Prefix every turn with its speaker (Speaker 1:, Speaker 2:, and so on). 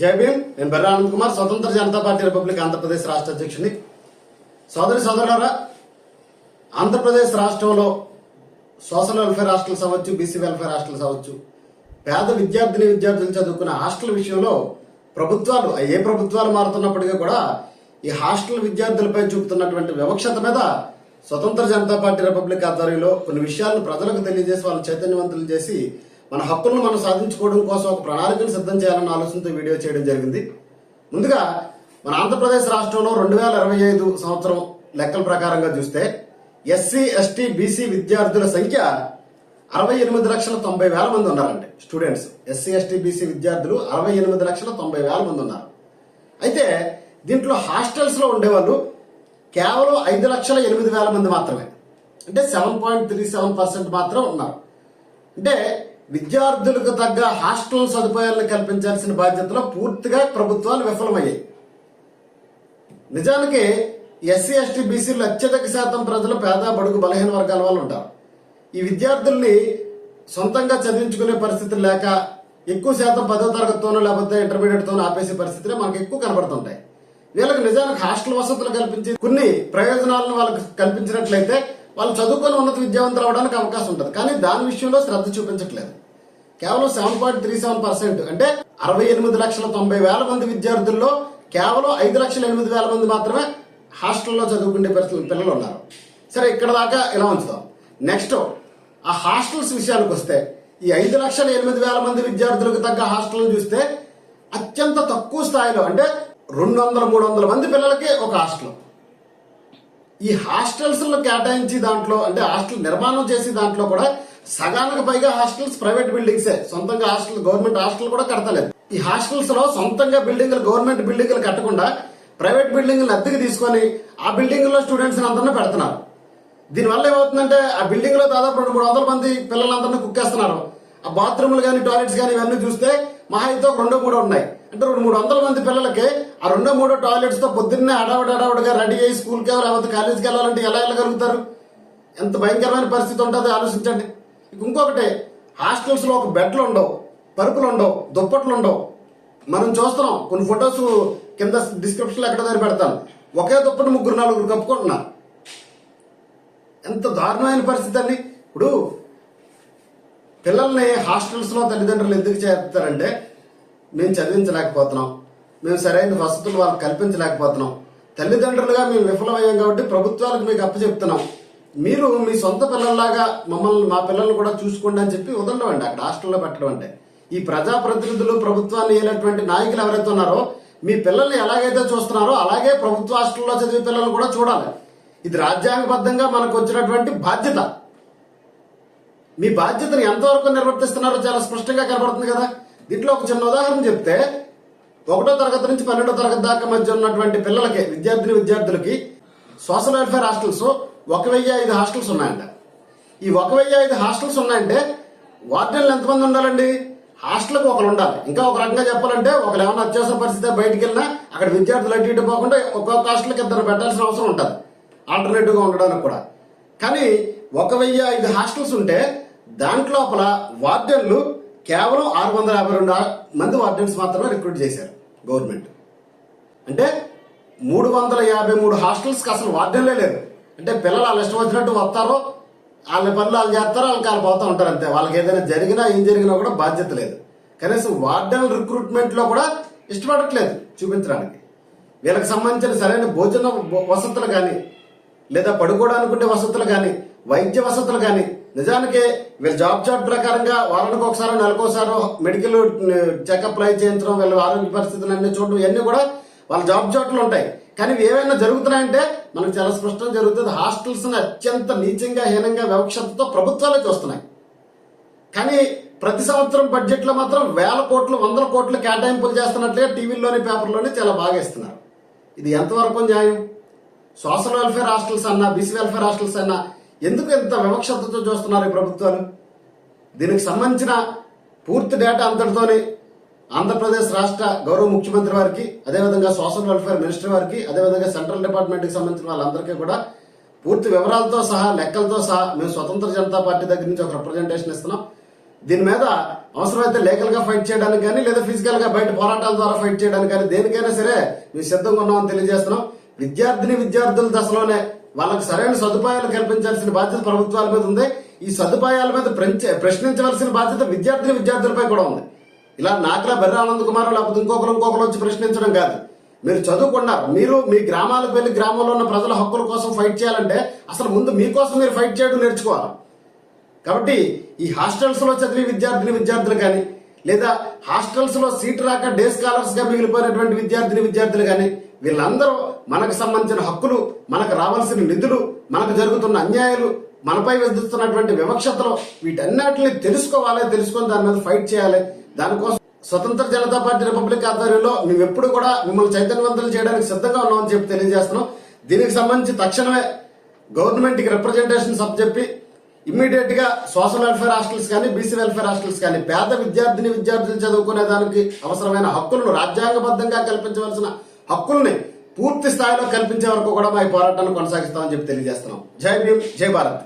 Speaker 1: జై భీమ్. నేను బెర్ర ఆనంద్ కుమార్ స్వతంత్ర జనతా పార్టీ రిపబ్లిక్ ఆంధ్రప్రదేశ్ రాష్ట్ర అధ్యక్షుని సోదరి సోదరులారా ఆంధ్రప్రదేశ్ రాష్ట్రంలో సోషల్ వెల్ఫేర్ హాస్టల్స్ అవ్వచ్చు బీసీ వెల్ఫేర్ హాస్టల్స్ అవ్వచ్చు. పేద విద్యార్థిని విద్యార్థులు చదువుకున్న హాస్టల్ విషయంలో ప్రభుత్వాలు ఏ ప్రభుత్వాలు మారుతున్నప్పటికీ కూడా ఈ హాస్టల్ విద్యార్థులపై చూపుతున్నటువంటి వివక్షత మీద స్వతంత్ర జనతా పార్టీ రిపబ్లిక్ ఆధ్వర్యంలో కొన్ని విషయాలను ప్రజలకు తెలియజేసి వాళ్ళని చైతన్యవంతులు చేసి మన హక్కులను మనం సాధించుకోవడం కోసం ఒక ప్రణాళికను సిద్ధం చేయాలన్న ఆలోచనతో వీడియో చేయడం జరిగింది. ముందుగా మన ఆంధ్రప్రదేశ్ రాష్ట్రంలో రెండు వేల ఇరవై ఐదు సంవత్సరం లెక్కల ప్రకారంగా చూస్తే ఎస్సీ ఎస్టీ బీసీ విద్యార్థుల సంఖ్య అరవై ఎనిమిది లక్షల తొంభై వేల మంది ఉన్నారండి. స్టూడెంట్స్. ఎస్సీ ఎస్టీ బీసీ విద్యార్థులు అరవై ఎనిమిది లక్షల తొంభై వేల మంది ఉన్నారు. అయితే దీంట్లో హాస్టల్స్లో ఉండేవాళ్ళు కేవలం ఐదు లక్షల ఎనిమిది వేల మంది మాత్రమే. అంటే seven point three seven percent మాత్రం ఉన్నారు. అంటే విద్యార్థులకు తగ్గ హాస్టల్ సదుపాయాలను కల్పించాల్సిన బాధ్యతలో పూర్తిగా ప్రభుత్వాలు విఫలమయ్యాయి. నిజానికి ఎస్సీ ఎస్టీ బీసీలు అత్యధిక శాతం ప్రజలు పేద బడుగు బలహీన వర్గాల వాళ్ళు ఉంటారు. ఈ విద్యార్థుల్ని సొంతంగా చదివించుకునే పరిస్థితులు లేక ఎక్కువ శాతం పదో తరగతితోనో లేకపోతే ఇంటర్మీడియట్తోనో ఆపేసే పరిస్థితులే మనకు ఎక్కువ కనబడుతుంటాయి. వీళ్ళకి నిజానికి హాస్టల్ వసతులు కల్పించి కొన్ని ప్రయోజనాలను వాళ్ళకి కల్పించినట్లయితే వాళ్ళు చదువుకొని ఉన్నత విద్యావంతులు అవడానికి అవకాశం ఉంటుంది. కానీ దాని విషయంలో శ్రద్ధ చూపించట్లేదు. కేవలం seven point three seven percent అంటే అరవై ఎనిమిది లక్షల తొంభై వేల మంది విద్యార్థుల్లో కేవలం ఐదు లక్షల ఎనిమిది వేల మంది మాత్రమే హాస్టల్లో చదువుకునే పరిస్థితులు పిల్లలు ఉన్నారు. సరే ఇక్కడ దాకా ఇలా ఉంచుదాం? నెక్స్ట్ ఆ హాస్టల్స్ విషయానికి వస్తే ఈ ఐదు లక్షల ఎనిమిది వేల మంది విద్యార్థులకు తగ్గ హాస్టల్ చూస్తే అత్యంత తక్కువ స్థాయిలో అంటే రెండు వందల మూడు వందల మంది పిల్లలకి ఒక హాస్టల్. ఈ హాస్టల్స్ కేటాయించి దాంట్లో అంటే హాస్టల్ నిర్మాణం చేసి దాంట్లో కూడా సగానికి పైగా హాస్టల్స్ ప్రైవేట్ బిల్డింగ్సే. సొంతంగా హాస్టల్ గవర్నమెంట్ హాస్టల్ కూడా కడతలేదు. ఈ హాస్టల్స్లో సొంతంగా బిల్డింగ్లు గవర్నమెంట్ బిల్డింగ్లు కట్టకుండా ప్రైవేట్ బిల్డింగ్లు అద్దెకి తీసుకొని ఆ బిల్డింగ్లో స్టూడెంట్స్ అందరినీ పెడుతున్నారు. దీనివల్ల ఏమవుతుందంటే ఆ బిల్డింగ్లో దాదాపు రెండు మూడు వందల మంది పిల్లలందరినీ కుక్కేస్తున్నారు. ఆ బాత్రూములు కానీ టాయిలెట్స్ కానీ ఇవన్నీ చూస్తే మహా అయితే ఒక రెండో మూడో ఉన్నాయి. అంటే రెండు మూడు వందల మంది పిల్లలకి ఆ రెండో మూడో టాయిలెట్స్తో పొద్దున్నే హడావుడి హడావుడిగా రెడీ అయ్యి స్కూల్కి లేకపోతే కాలేజీకి వెళ్ళాలంటే ఎలా వెళ్ళగలుగుతారు? ఎంత భయంకరమైన పరిస్థితి ఉంటుందో ఆలోచించండి. ఇంకొకటి హాస్టల్స్లో ఒక బెడ్లు ఉండవు పరుపులు ఉండవు దుప్పట్లు ఉండవు మనం చూస్తున్నాం కొన్ని ఫొటోస్ కింద డిస్క్రిప్షన్లో ఎక్కడ దగ్గర పెడతాను. ఒకే దుప్పటి ముగ్గురు నలుగురు కప్పుకుంటున్నారు. ఎంత దారుణమైన పరిస్థితి అండి. ఇప్పుడు పిల్లల్ని హాస్టల్స్లో తల్లిదండ్రులు ఎందుకు చేస్తారంటే మేము చదివించలేకపోతున్నాం. మేము సరైన వసతులు వాళ్ళకి కల్పించలేకపోతున్నాం. తల్లిదండ్రులుగా మేము విఫలమయ్యాం కాబట్టి ప్రభుత్వాలకు మీకు అప్పచెప్తున్నాం. మీరు మీ సొంత పిల్లల్లాగా మమ్మల్ని మా పిల్లల్ని కూడా చూసుకోండి అని చెప్పి వదలడం అండి అక్కడ హాస్టల్లో పెట్టడం అంటే. ఈ ప్రజాప్రతినిధులు ప్రభుత్వాన్ని ఏనటువంటి నాయకులు ఎవరైతే ఉన్నారో మీ పిల్లల్ని ఎలాగైతే చూస్తున్నారో అలాగే ప్రభుత్వ హాస్టల్లో చదివే పిల్లల్ని కూడా చూడాలి. ఇది రాజ్యాంగబద్ధంగా మనకు వచ్చినటువంటి బాధ్యత. మీ బాధ్యతను ఎంతవరకు నిర్వర్తిస్తున్నారో చాలా స్పష్టంగా కనబడుతుంది కదా. దీంట్లో ఒక చిన్న ఉదాహరణ చెప్తే ఒకటో తరగతి నుంచి పన్నెండో తరగతి దాకా మధ్య ఉన్నటువంటి పిల్లలకి విద్యార్థిని విద్యార్థులకి సోషల్ వెల్ఫేర్ హాస్టల్స్ ఒక వెయ్యి ఐదు హాస్టల్స్ ఉన్నాయంట. ఈ ఒక వెయ్యి ఐదు హాస్టల్స్ ఉన్నాయంటే వార్డెన్లు ఎంతమంది ఉండాలండి? హాస్టల్కి ఒకరు ఉండాలి. ఇంకా ఒక రకంగా చెప్పాలంటే ఒకరు ఏమైనా అత్యవసర పరిస్థితి బయటికి వెళ్ళినా అక్కడ విద్యార్థులు అటు ఇటు పోకుండా ఒక్కొక్క హాస్టల్కి ఇద్దరు పెట్టాల్సిన అవసరం ఉంటుంది. ఆల్టర్నేటివ్గా ఉండడానికి కూడా. కానీ ఒక వెయ్యి ఐదు హాస్టల్స్ ఉంటే దాంట్లోపల వార్డెన్లు కేవలం ఆరు వందల యాభై రెండు మంది వార్డెన్స్ మాత్రమే రిక్రూట్ చేశారు గవర్నమెంట్. అంటే మూడు వందల యాభై మూడు హాస్టల్స్కి అసలు వార్డెన్లే లేరు. అంటే పిల్లలు వాళ్ళు ఇష్టం వచ్చినట్టు వస్తారో. వాళ్ళ పనులు వాళ్ళు చేస్తారు వాళ్ళకి వాళ్ళు పోతూ ఉంటారు అంతే. వాళ్ళకి ఏదైనా జరిగినా ఏం జరిగినా కూడా బాధ్యత లేదు. కనీసం వార్డెన్ రిక్రూట్మెంట్లో కూడా ఇష్టపడట్లేదు చూపించడానికి. వీళ్ళకి సంబంధించిన సరైన భోజన వసతులు కానీ లేదా పడుకోవడానికి వసతులు కానీ వైద్య వసతులు కానీ నిజానికి వీళ్ళ జాబ్ చార్ట్ ప్రకారంగా వారానికి ఒకసారి నెలకోసారి మెడికల్ చెకప్ లై చేయించడం వీళ్ళ ఆరోగ్య పరిస్థితులు అన్ని చూడడం ఇవన్నీ కూడా వాళ్ళ జాబ్ చార్ట్లు ఉంటాయి. కానీ ఇవి ఏమైనా జరుగుతున్నాయంటే మనకు చాలా స్పష్టం జరుగుతుంది. హాస్టల్స్ అత్యంత నీచంగా హీనంగా వివక్షతతో ప్రభుత్వాలే చూస్తున్నాయి కానీ ప్రతి సంవత్సరం బడ్జెట్లో మాత్రం వేల కోట్లు వందల కోట్లు కేటాయింపులు చేస్తున్నట్లుగా టీవీల్లోని పేపర్లోనే చాలా బాగా ఇస్తున్నారు. ఇది ఎంతవరకు న్యాయం? సోషల్ వెల్ఫేర్ హాస్టల్స్ అన్నా బీసీ వెల్ఫేర్ హాస్టల్స్ అన్నా ఎందుకు ఇంత వివక్షతతో చూస్తున్నారు ఈ ప్రభుత్వాలు? దీనికి సంబంధించిన పూర్తి డేటా అంతటితోని ఆంధ్రప్రదేశ్ రాష్ట్ర గౌరవ ముఖ్యమంత్రి వారికి అదేవిధంగా సోషల్ వెల్ఫేర్ మినిస్టర్ వారికి అదేవిధంగా సెంట్రల్ డిపార్ట్మెంట్కి సంబంధించిన వాళ్ళందరికీ కూడా పూర్తి వివరాలతో సహా లెక్కలతో సహా మేము స్వతంత్ర జనతా పార్టీ దగ్గర నుంచి ఒక రిప్రజెంటేషన్ ఇస్తున్నాం. దీని మీద అవసరమైతే లీగల్గా ఫైట్ చేయడానికి కానీ లేదా ఫిజికల్గా బయట పోరాటాల ద్వారా ఫైట్ చేయడానికి కానీ దేనికైనా సరే మేము సిద్ధంగా ఉన్నామని తెలియజేస్తున్నాం. విద్యార్థిని విద్యార్థుల దశలోనే వాళ్ళకి సరైన సదుపాయాలు కల్పించాల్సిన బాధ్యత ప్రభుత్వాల మీద ఉంది. ఈ సదుపాయాల మీద ప్రశ్నించవలసిన బాధ్యత విద్యార్థిని విద్యార్థులపై కూడా ఉంది. ఇలా నాకులా బెర్ర ఆనంద్ కుమార్ లేకపోతే ఇంకొకరు ఇంకొకరు వచ్చి ప్రశ్నించడం కాదు. మీరు చదువుకున్నారు. మీరు మీ గ్రామాలకు వెళ్ళి గ్రామంలో ఉన్న ప్రజల హక్కుల కోసం ఫైట్ చేయాలంటే అసలు ముందు మీకోసం మీరు ఫైట్ చేయడం నేర్చుకోవాలి. కాబట్టి ఈ హాస్టల్స్లో చదివే విద్యార్థిని విద్యార్థులు కానీ లేదా హాస్టల్స్లో సీట్ రాక డే స్కాలర్స్గా మిగిలిపోయినటువంటి విద్యార్థిని విద్యార్థులు కానీ వీళ్ళందరూ మనకు సంబంధించిన హక్కులు మనకు రావాల్సిన నిధులు మనకు జరుగుతున్న అన్యాయాలు మనపై విధిస్తున్నటువంటి వివక్షతలు వీటన్నిటిని తెలుసుకోవాలి తెలుసుకొని దాని మీద ఫైట్ చేయాలి. దానికోసం స్వతంత్ర జనతా పార్టీ రిపబ్లిక్ ఆధ్వర్యంలో మేము ఎప్పుడు కూడా మిమ్మల్ని చైతన్యవంతులు చేయడానికి సిద్ధంగా ఉన్నామని చెప్పి తెలియజేస్తున్నాం. దీనికి సంబంధించి తక్షణమే గవర్నమెంట్కి రిప్రజెంటేషన్స్ చెప్పి ఇమ్మీడియట్గా సోషల్ వెల్ఫేర్ హాస్టల్స్ కానీ బీసీ వెల్ఫేర్ హాస్టల్స్ కానీ పేద విద్యార్థిని విద్యార్థులు చదువుకునే దానికి అవసరమైన హక్కులను రాజ్యాంగబద్ధంగా కల్పించవలసిన హక్కుల్ని పూర్తి స్థాయిలో కల్పించే వరకు కూడా మా ఈ పోరాటాన్ని కొనసాగిస్తామని చెప్పి తెలియజేస్తున్నాం. జై భీమ్ జై భారత్.